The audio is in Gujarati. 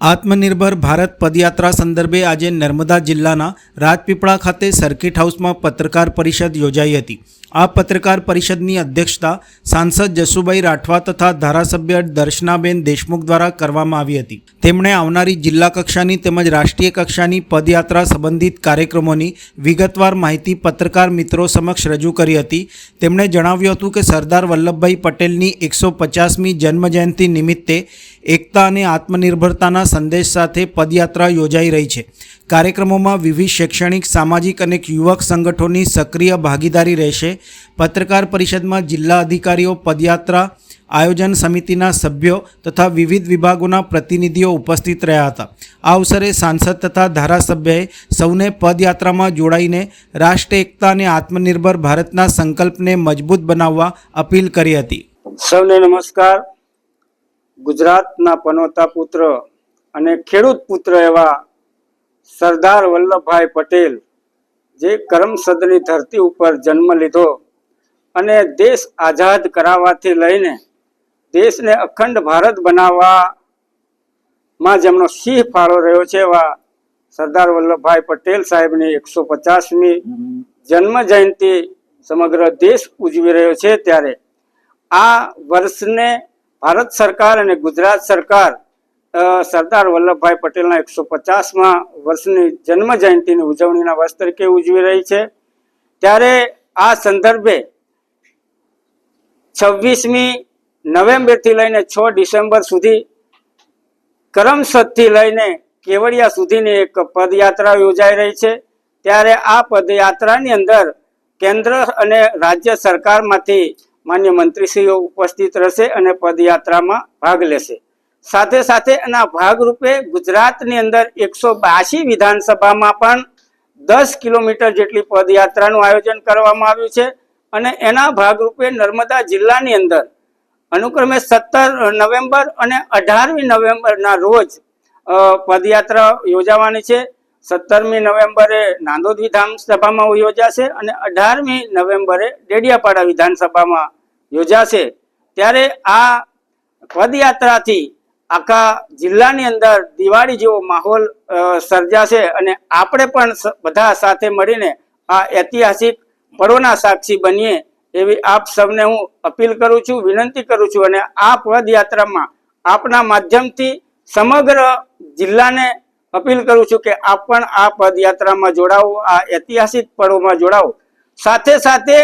આત્મનિર્ભર ભારત પદયાત્રા સંદર્ભે આજે નર્મદા જિલ્લાના રાજપીપળા ખાતે સર્કિટ હાઉસમાં પત્રકાર પરિષદ યોજાઈ હતી. આ પત્રકાર પરિષદની અધ્યક્ષતા સાંસદ જસુભાઈ રાઠવા તથા ધારાસભ્ય દર્શનાબેન દેશમુખ દ્વારા કરવામાં આવી હતી. તેમણે આવનારી જિલ્લા કક્ષાની તેમજ રાષ્ટ્રીય કક્ષાની પદયાત્રા સંબંધિત કાર્યક્રમોની વિગતવાર માહિતી પત્રકાર મિત્રો સમક્ષ રજૂ કરી હતી. તેમણે જણાવ્યું હતું કે સરદાર વલ્લભભાઈ પટેલની એકસો પચાસમી જન્મજયંતિ નિમિત્તે એકતા અને આત્મનિર્ભરતાના સંદેશ સાથે પદયાત્રા યોજાઈ રહી છે. કાર્યક્રમોમાં વિવિધ શૈક્ષણિક, સામાજિક અને યુવક સંગઠનોની સક્રિય ભાગીદારી રહેશે. પત્રકાર પરિષદમાં જિલ્લા અધિકારીઓ, પદયાત્રા આયોજન સમિતિના સભ્યો તથા વિવિધ વિભાગોના પ્રતિનિધિઓ ઉપસ્થિત રહ્યા હતા. આ અવસરે સાંસદ તથા ધારાસભ્યએ સૌને પદયાત્રામાં જોડાઈને રાષ્ટ્ર, એકતા અને આત્મનિર્ભર ભારતના સંકલ્પને મજબૂત બનાવવા અપીલ કરી હતી. સૌને નમસ્કાર. ગુજરાતના પનોતા પુત્ર અને ખેડૂત પુત્ર એવા સરદાર વલ્લભભાઈ પટેલ જે કરમસદની ધરતી ઉપર જન્મ લીધો અને દેશ આઝાદ કરાવવાથી લઈને દેશને અખંડ ભારત બનાવવામાં જેમનો સિંહ ફાળો રહ્યો છે એવા સરદાર વલ્લભભાઈ પટેલ સાહેબની એકસો પચાસમી જન્મ જયંતિ સમગ્ર દેશ ઉજવી રહ્યો છે ત્યારે આ વર્ષને ભારત સરકાર અને ગુજરાત સરકાર સરદાર વલ્લભભાઈ પટેલના એકસો પચાસમાં વર્ષની જન્મ જયંતિની ઉજવણીના વર્ષ તરીકે ઉજવી રહી છે. ત્યારે આ સંદર્ભે છવ્વીસમી નવેમ્બરથી લઈને છ ડિસેમ્બર સુધી કરમસદથી લઈને કેવડિયા સુધીની એક પદયાત્રા યોજાઈ રહી છે. ત્યારે આ પદયાત્રાની અંદર કેન્દ્ર અને રાજ્ય સરકારમાંથી માન્ય મંત્રીશ્રીઓ ઉપસ્થિત રહેશે અને પદયાત્રામાં ભાગ લેશે. સાથે સાથે એના ભાગરૂપે ગુજરાતની અંદર એકસો બાસી વિધાનસભામાં પણ દસ કિલોમીટર જેટલી પદયાત્રાનું આયોજન કરવામાં આવ્યું છે. અને એના ભાગરૂપે નર્મદા જિલ્લાની અંદર અનુક્રમે સત્તર નવેમ્બર અને અઢારમી નવેમ્બરના રોજ પદયાત્રા યોજાવાની છે. સત્તરમી નવેમ્બરે નાંદોદ વિધાનસભામાં યોજાશે અને અઢારમી નવેમ્બરે ડેડિયાપાડા વિધાનસભામાં યોજાશે. ત્યારે આ પદયાત્રાથી આખા જિલ્લાની અંદર દિવાળી જેવો માહોલ સર્જાશે અને આપણે પણ બધા સાથે મળીને આ ઐતિહાસિક પર્વના સાક્ષી બનીએ એવી આપ સૌને હું અપીલ કરું છું, વિનંતી કરું છું અને આ પદયાત્રામાં આપના માધ્યમથી સમગ્ર જિલ્લાને અપીલ કરું છું કે આપ પણ આ પદયાત્રામાં જોડાવો, આ ઐતિહાસિક પર્વમાં જોડાવો. સાથે સાથે